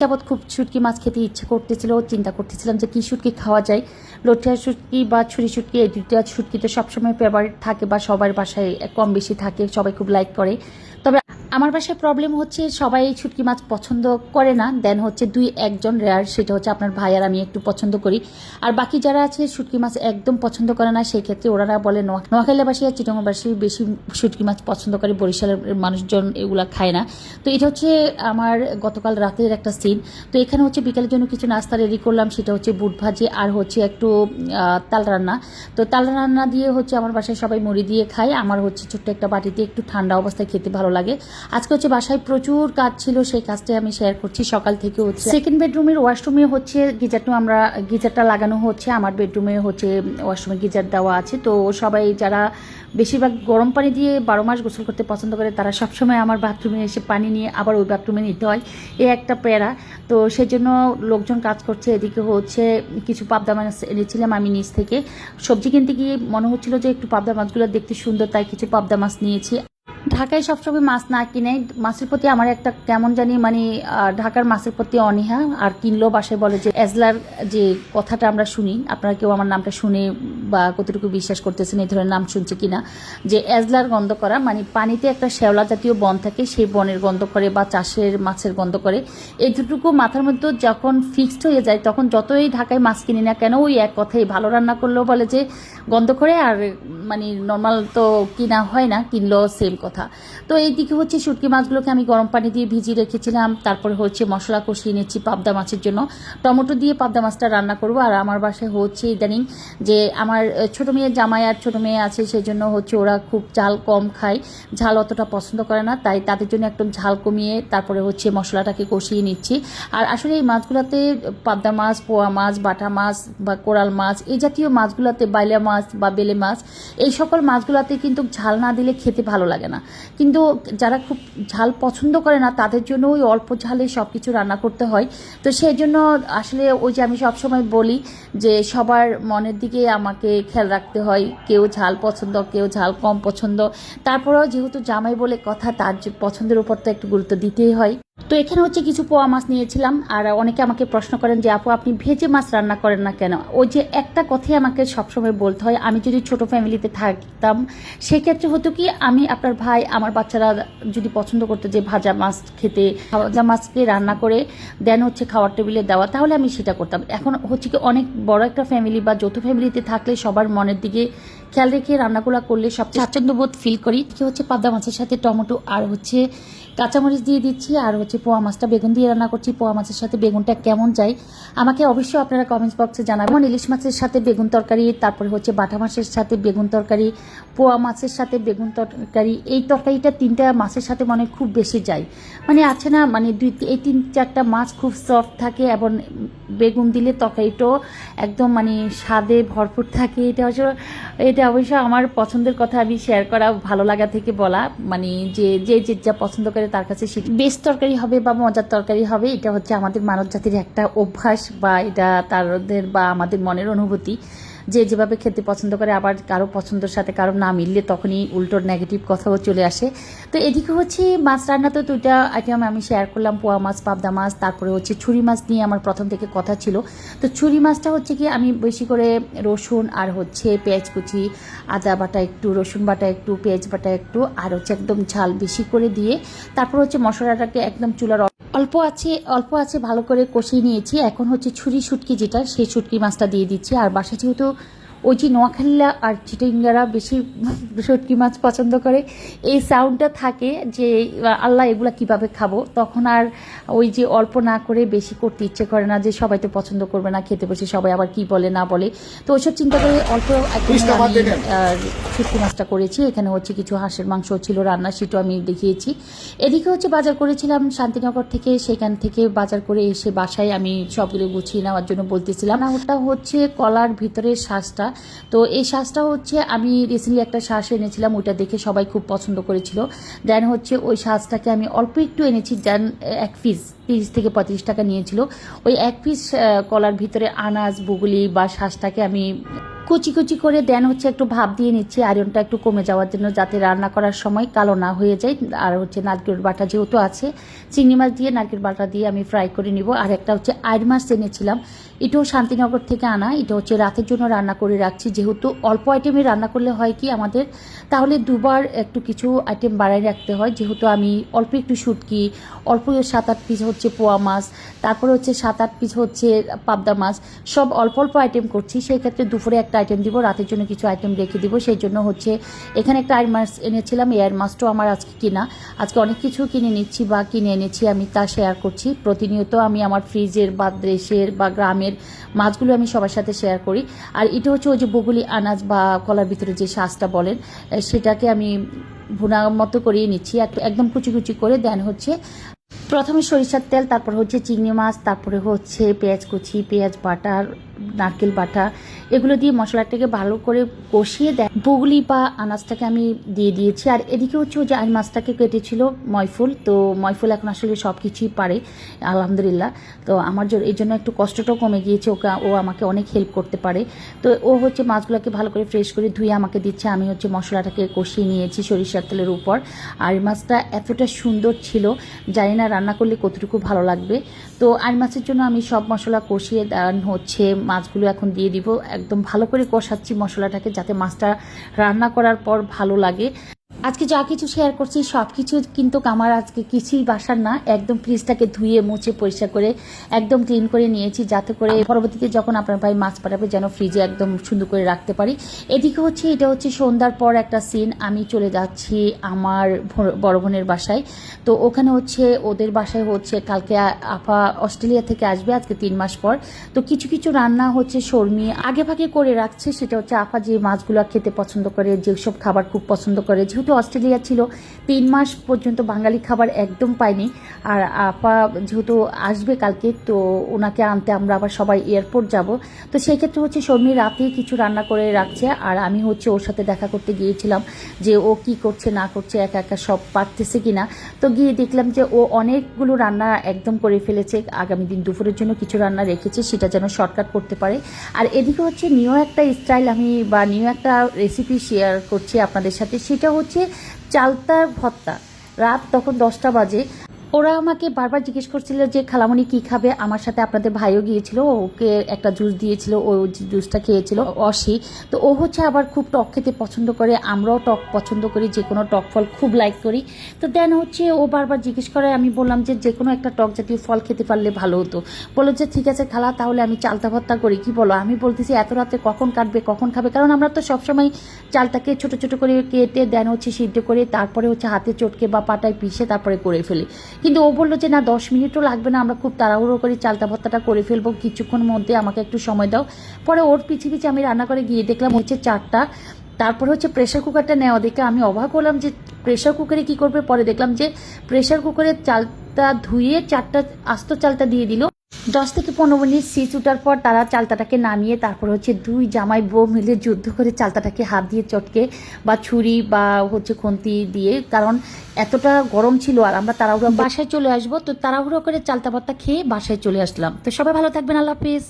যাবৎ খুব শুটকি মাছ খেতে ইচ্ছে করতেছিল, চিন্তা করতেছিলাম যে কী শুটকি খাওয়া যায়। লোটিয়া শুটকি বা ছুরি শুটকি, এই দুটা শুটকি তো সবসময় ফেভারিট থাকে বা সবার বাসায় কম বেশি থাকে, সবাই খুব লাইক করে। আমার বাসায় প্রবলেম হচ্ছে, সবাই শুটকি মাছ পছন্দ করে না। দেন হচ্ছে দুই একজন রেয়ার সেটা হচ্ছে আপনার ভাই আর আমি একটু পছন্দ করি। আর বাকি যারা আছে, শুটকি মাছ একদম পছন্দ করে না, সেই ক্ষেত্রে ওনারা বলে নোয়া, নোয়াখালীবাসী আর চিটংবাসী বেশি শুটকি মাছ পছন্দ করে, বরিশালের মানুষজন এগুলা খায় না। তো এটা হচ্ছে আমার গতকাল রাতের একটা সিন তো এখানে হচ্ছে বিকালের জন্য কিছু নাস্তা রেডি করলাম, সেটা হচ্ছে বুট ভাজি আর হচ্ছে একটু তাল রান্না। তো তাল রান্না দিয়ে হচ্ছে আমার বাসায় সবাই মুড়ি দিয়ে খায়। আমার হচ্ছে ছোট্ট একটা বাটিতে একটু ঠান্ডা অবস্থায় খেতে ভালো লাগে। আজকে হচ্ছে বাসায় প্রচুর কাজ ছিল, সেই কাজটাই আমি শেয়ার করছি সকাল থেকে হচ্ছে। সেকেন্ড বেডরুমের ওয়াশরুমে হচ্ছে গিজারটা আমরা, গিজারটা লাগানো হচ্ছে, আমার বেডরুমে হচ্ছে ওয়াশরুমে গিজার দেওয়া আছে। তো সবাই যারা বেশিরভাগ গরম পানি দিয়ে বারো মাস গোসল করতে পছন্দ করে, তারা সবসময় আমার বাথরুমে এসে পানি নিয়ে আবার ওই বাথরুমে নিতে হয়। এ একটা প্যারা। তো সেজন্য লোকজন কাজ করছে, এদিকে হচ্ছে কিছু পাবদা মাছ এনেছিলাম আমি নিচ থেকে। সবজি কিনতে গিয়ে মনে হচ্ছিল যে একটু পাবদা মাছগুলো দেখতে সুন্দর, তাই কিছু পাবদা মাছ নিয়েছি। ঢাকায় সবসময় মাছ না কিনে, মাছের প্রতি আমার একটা কেমন জানি মানে ঢাকার মাছের প্রতি অনীহা। আর কিনলেও বাসায় বলে যে, এজলার যে কথাটা আমরা শুনি, আপনারা কেউ আমার নামটা শুনে বা কতটুকু বিশ্বাস করতেছেন, এই ধরনের নাম শুনছে কিনা, যে এজলার গন্ধ করা মানে পানিতে একটা শ্যাওলা জাতীয় বন থাকে, সেই বনের গন্ধ করে বা চাষের মাছের গন্ধ করে, এই দুটুকু মাথার মধ্যে যখন ফিক্সড হয়ে যায়, তখন যতই ঢাকায় মাছ কিনি না কেন, ওই এক কথাই ভালো রান্না করলেও বলে যে গন্ধ করে, আর মানে নর্মাল তো কিনা হয় না, কিনলেও সেম কথা। তো এই দিকে হচ্ছে শুটকি মাছগুলোকে আমি গরম পানি দিয়ে ভিজিয়ে রেখেছিলাম, তারপরে হচ্ছে মশলা কষিয়ে নিচ্ছি পাবদা মাছের জন্য। টমেটো দিয়ে পাবদা মাছটা রান্না করব, আর আমার বাসায় হচ্ছে ইদানিং যে আমার আহ, ছোটো মেয়ের জামাই আর ছোটো মেয়ে আছে সেজন্য হচ্ছে ওরা খুব ঝাল কম খায়। ঝাল অতটা পছন্দ করে না তাই তাদের জন্য একদম ঝাল কমিয়ে তারপরে হচ্ছে মশলাটাকে কষিয়ে নিচ্ছি। আর আসলে এই মাছগুলোতে পাবদা মাছ পোয়া মাছ বাটা মাছ বা কোরাল মাছ এই জাতীয় মাছগুলোতে বাইলা মাছ বা বেলে মাছ এই সকল মাছগুলোতে কিন্তু ঝাল না দিলে খেতে ভালো লাগে না। কিন্তু যারা খুব ঝাল পছন্দ করে না তাদের জন্য ওই অল্প ঝালে সব কিছু রান্না করতে হয়। তো সেই জন্য আসলে ওই যে আমি সবসময় বলি যে সবার মনের দিকে আমাকে খেয়াল রাখতে হয়। কেউ ঝাল পছন্দ, কেউ ঝাল কম পছন্দ। তারপরেও যেহেতু জামাই বলে কথা, তার পছন্দের উপর তো একটু গুরুত্ব দিতেই হয়। তো এখানে হচ্ছে কিছু পোয়া মাছ নিয়েছিলাম, আর অনেকে আমাকে প্রশ্ন করেন যে, আপু, আপনি ভেজে মাছ রান্না করেন না কেন? ওই যে একটা কথাই আমাকে সবসময় বলতে হয়, আমি যদি ছোট ফ্যামিলিতে থাকতাম, সেক্ষেত্রে হতো কি, আমি আপনার ভাই, আমার বাচ্চারা যদি পছন্দ করতো যে ভাজা মাছ খেতে, ভাজা মাছকে রান্না করে, দেন হচ্ছে খাওয়ার টেবিলে দেওয়া, তাহলে আমি সেটা করতাম। এখন হচ্ছে কি, অনেক বড় একটা ফ্যামিলি বা যৌথ ফ্যামিলিতে থাকলে সবার মনের দিকে খেয়াল রেখে রান্নাগুলো করলে সবচেয়ে স্বাচ্ছন্দ্যবোধ ফিল করি। কি হচ্ছে? পাবদা মাছের সাথে টমেটো আর হচ্ছে কাঁচামরিচ দিয়ে দিচ্ছি আর হচ্ছে পোয়া মাছটা বেগুন দিয়ে রান্না করছি। পোয়া মাছের সাথে বেগুনটা কেমন যায়? আমাকে অবশ্যই আপনারা কমেন্টস বক্সে জানাবেন। ইলিশ মাছের সাথে বেগুন তরকারি তারপরে হচ্ছে বাটা মাছের সাথে বেগুন তরকারি পোয়া মাছের সাথে বেগুন তরকারি এই তরকারিটা তিনটা মাছের সাথে মনে খুব বেশি যায়। মানে আছে না মানে দুই এই তিন চারটা মাছ খুব সফট থাকে এবং বেগুন দিলে তরকারিটাও একদম মানে স্বাদে ভরপুর থাকে। এটা হচ্ছে এটা অবশ্য আমার পছন্দের কথা আমি শেয়ার করা ভালো লাগা থেকে বলা মানে যে যে যে যা পছন্দ করে তার কাছে বেশ তরকারি হবে বা মজার তরকারি হবে, এটা হচ্ছে আমাদের মানব জাতির একটা অভ্যাস বা এটা তাদের বা আমাদের মনের অনুভূতি। যে যেভাবে খেতে পছন্দ করে, আবার কারও পছন্দের সাথে কারও না মিললে তখনই উল্টো নেগেটিভ কথাও চলে আসে। তো এদিকে হচ্ছে মাছ রান্না তো দুইটা আইটেম আমি শেয়ার করলাম, পোয়া মাছ, পাবদা মাছ, তারপরে হচ্ছে ছুরি মাছ নিয়ে আমার প্রথম থেকে কথা ছিল। তো ছুরি মাছটা হচ্ছে কি, আমি বেশি করে রসুন আর হচ্ছে পেঁয়াজ কুচি, আদা বাটা একটু, রসুন বাটা একটু, পেঁয়াজ বাটা একটু, আর হচ্ছে একদম ঝাল বেশি করে দিয়ে, তারপর হচ্ছে মশলাটাকে একদম চুলার অল্প আছে অল্প আছে ভালো করে কষিয়ে নিয়েছি। এখন হচ্ছে ছুরি শুটকি যেটা, সেই শুটকি মাছটা দিয়ে দিচ্ছি। আর বাসা যেহেতু ওই যে নোয়াখালীরা আর চিটিঙ্গারা বেশি শুটকি মাছ পছন্দ করে। এই সাউন্ডটা থাকে যে আল্লাহ এগুলা কীভাবে খাব? তখন আর ওই যে অল্প না করে বেশি করতে ইচ্ছে করে না যে সবাই তো পছন্দ করবে না খেতে বসে সবাই আবার কি বলে না বলে। তো ওইসব চিন্তা করে অল্প আমি, মাছটা করেছি। এখানে হচ্ছে কিছু হাঁসের মাংস ছিল রান্না সেটাও আমি দেখিয়েছি। এদিকে হচ্ছে বাজার করেছিলাম শান্তিনগর থেকে সেখান থেকে বাজার করে এসে বাসায় আমি সবগুলো গুছিয়ে নেওয়ার জন্য বলতেছিলাম। না ওটা হচ্ছে কলার ভিতরের শ্বাসটা তো এই শ্বাসটা হচ্ছে আমি রিসেন্টলি একটা শ্বাস এনেছিলাম, ওইটা দেখে সবাই খুব পছন্দ করেছিল। দেন হচ্ছে ওই শ্বাসটাকে আমি অল্প একটু এনেছি দেন এক পিস তিরিশ থেকে পঁয়ত্রিশ টাকা নিয়েছিল। ওই এক পিস কলার ভিতরে আনাজ, বুগলি বা শ্বাসটাকে আমি কুচি কুচি করে দেন হচ্ছে একটু ভাপ দিয়ে নিচ্ছি, আয়রনটা একটু কমে যাওয়ার জন্য যাতে রান্না করার সময় কালো না হয়ে যায়। আর হচ্ছে নারকেল বাটা যেহেতু আছে, চিংড়ি মাছ দিয়ে নারকেল বাটা দিয়ে আমি ফ্রাই করে নিব। আর একটা হচ্ছে আইর মাছ এনেছিলাম, এটাও শান্তিনগর থেকে আনা, এটা হচ্ছে রাতের জন্য রান্না করে রাখছি। যেহেতু অল্প আইটেমে রান্না করলে হয় কি আমাদের, তাহলে দুবার একটু কিছু আইটেম বাড়াই রাখতে হয়। যেহেতু আমি অল্প একটু শুটকি, অল্প সাত আট পিস হচ্ছে পোয়া মাছ, তারপরে হচ্ছে সাত আট পিস হচ্ছে পাবদা মাছ, সব অল্প অল্প আইটেম করছি। সেই ক্ষেত্রে দুপুরে একটা আইটেম দিব, রাতের জন্য কিছু আইটেম রেখে দিব, সেই জন্য হচ্ছে এখানে একটা আইর মাছ এনেছিলাম এই আইর মাছটাও আমার আজকে কিনা। আজকে অনেক কিছু কিনে নিচ্ছি বা কিনে এনেছি, আমি তা শেয়ার করছি। প্রতিনিয়ত আমি আমার ফ্রিজের বা দেশের বা গ্রামের মাছগুলো আমি সবার সাথে শেয়ার করি। আর এটা হচ্ছে ওই যে বগুলি আনাজ বা কলার ভিতরে যে শাঁসটা বলেন সেটাকে আমি ভুনা মতো করিয়ে নিচ্ছি এক- একদম কুচি কুচি করে। দেন হচ্ছে প্রথমে সরিষার তেল, তারপর হচ্ছে চিংড়ি মাছ, তারপরে হচ্ছে পেঁয়াজ কুচি, পেঁয়াজ বাটা, নারকেল বাটা, এগুলো দিয়ে মশলাটাকে ভালো করে কষিয়ে দেয় বগলি বা আনাজটাকে আমি দিয়ে দিয়েছি। আর এদিকে হচ্ছে যে আইন মাছটাকে কেটেছিল ময়ফুল। তো ময়ফুল এখন আসলে সব কিছুই পারে, আলহামদুলিল্লাহ। তো আমার জন্য এই জন্য একটু কষ্টটাও কমে গিয়েছে। ওকে, ও আমাকে অনেক হেল্প করতে পারে। তো ও হচ্ছে মাছগুলোকে ভালো করে ফ্রেশ করে ধুয়ে আমাকে দিচ্ছে। আমি হচ্ছে মশলাটাকে কষিয়ে নিয়েছি সরিষার তেলের উপর। আর মাছটা এতটা সুন্দর ছিল, জানি না রান্না করলে কতটুকু ভালো লাগবে। তো আর মাছের জন্য আমি সব মশলা কষিয়ে হচ্ছে। মাছগুলো এখন দিয়ে দিব। একদম ভালো করে কষাচ্ছি মশলাটাকে যাতে মাছটা রান্না করার পর ভালো লাগে। আজকে যা কিছু শেয়ার করছি, সব কিছু কিন্তু আমার আজকে কিছুই বাসার না। একদম ফ্রিজটাকে ধুয়ে, মুছে, পরিষ্কার করে, একদম ক্লিন করে নিয়েছি যাতে করে পরবর্তীতে যখন আপনার ভাই মাছ পাঠাবে যেন ফ্রিজে একদম সুন্দর করে রাখতে পারি। এদিকে হচ্ছে, এটা হচ্ছে সন্ধ্যার পর একটা সিন আমি চলে যাচ্ছি আমার বড় বোনের বাসায়। তো ওখানে হচ্ছে, ওদের বাসায় হচ্ছে, কালকে আফা অস্ট্রেলিয়া থেকে আসবে আজকে তিন মাস পর। তো কিছু কিছু রান্না হচ্ছে শর্মি আগে ভাগে করে রাখছে। সেটা হচ্ছে আফা যে মাছগুলো খেতে পছন্দ করে, যেসব খাবার খুব পছন্দ করে, যেহেতু অস্ট্রেলিয়া ছিল, তিন মাস পর্যন্ত বাঙালি খাবার একদম পাইনি আর আপা যেহেতু আসবে কালকে, তো ওনাকে আনতে আমরা আবার সবাই এয়ারপোর্ট যাব। তো সেই ক্ষেত্রে হচ্ছে শর্মি রাতেই কিছু রান্না করে রাখছে, আর আমি হচ্ছে ওর সাথে দেখা করতে গিয়েছিলাম যে ও কি করছে, না করছে, একা একা সব পারতেছে কিনা। তো গিয়ে দেখলাম যে ও অনেকগুলো রান্না একদম করে ফেলেছে। আগামী দিন দুপুরের জন্য কিছু রান্না রেখেছে, সেটা যেন শর্টকাট করতে পারে। আর এদিকে হচ্ছে নিউ একটা স্টাইল আমি বা নিউ একটা রেসিপি শেয়ার করছি আপনাদের সাথে, সেটা হচ্ছে চালতার ভত্তা। রাত তখন দশটা বাজে। ওরা আমাকে বারবার জিজ্ঞেস করছিল যে, খালামণি কি খাবে? আমার সাথে আপনাদের ভাইও গিয়েছিল, ওকে একটা জুস দিয়েছিল, ও জুসটা খেয়েছিল, অসি। তো ও হচ্ছে আবার খুব টক খেতে পছন্দ করে, আমরাও টক পছন্দ করি, যে কোনো টক ফল খুব লাইক করি। তো দেন হচ্ছে ও বারবার জিজ্ঞেস করে, আমি বললাম যে যে কোনো একটা টক জাতীয় ফল খেতে পারলে ভালো হতো। বলল যে, ঠিক আছে খালা, তাহলে আমি চালতা ভর্তা করি। কি বলো? আমি বলতেছি, এত রাতে কখন কাটবে, কখন খাবে? কারণ আমরা তো সবসময় চালটাকে ছোট ছোট করে কেটে, দেন হচ্ছে সিদ্ধ করে, তারপরে হচ্ছে হাতে চটকে বা পাটায় পিষে তারপরে করে ফেলি। কিন্তু ও বলল যে, না, দশ মিনিটও লাগবে না, আমরা খুব তাড়াহুড়ো করে চালতা ভর্তাটা করে ফেলব, কিছুক্ষণ মধ্যে আমাকে একটু সময় দাও। পরে ওর পিছে পিছে আমি রান্না করে গিয়ে দেখলাম হচ্ছে চারটা। তারপর হচ্ছে প্রেশার কুকারটা নেওয়া দেখে আমি অবাক হলাম যে প্রেশার কুকারে কি করবে? পরে দেখলাম যে প্রেশার কুকারে চালটা ধুয়ে চারটা আস্ত চালটা দিয়ে দিল। দশ থেকে পনেরো মিনিট সিচ উঠার পর তারা চালতাটাকে নামিয়ে তারপর হচ্ছে দুই জামাই বউ মিলে যুদ্ধ করে চালতাটাকে হাত দিয়ে চটকে বা ছুরি বা হচ্ছে খন্তি দিয়ে, কারণ এতটা গরম ছিল আর আমরা তাড়াহুড়ো বাসায় চলে আসব, তো তাড়াহুড়ো করে চালতা পাতা খেয়ে বাসায় চলে আসলাম। তো সবাই ভালো থাকবেন, আল্লাহ হাফিজ।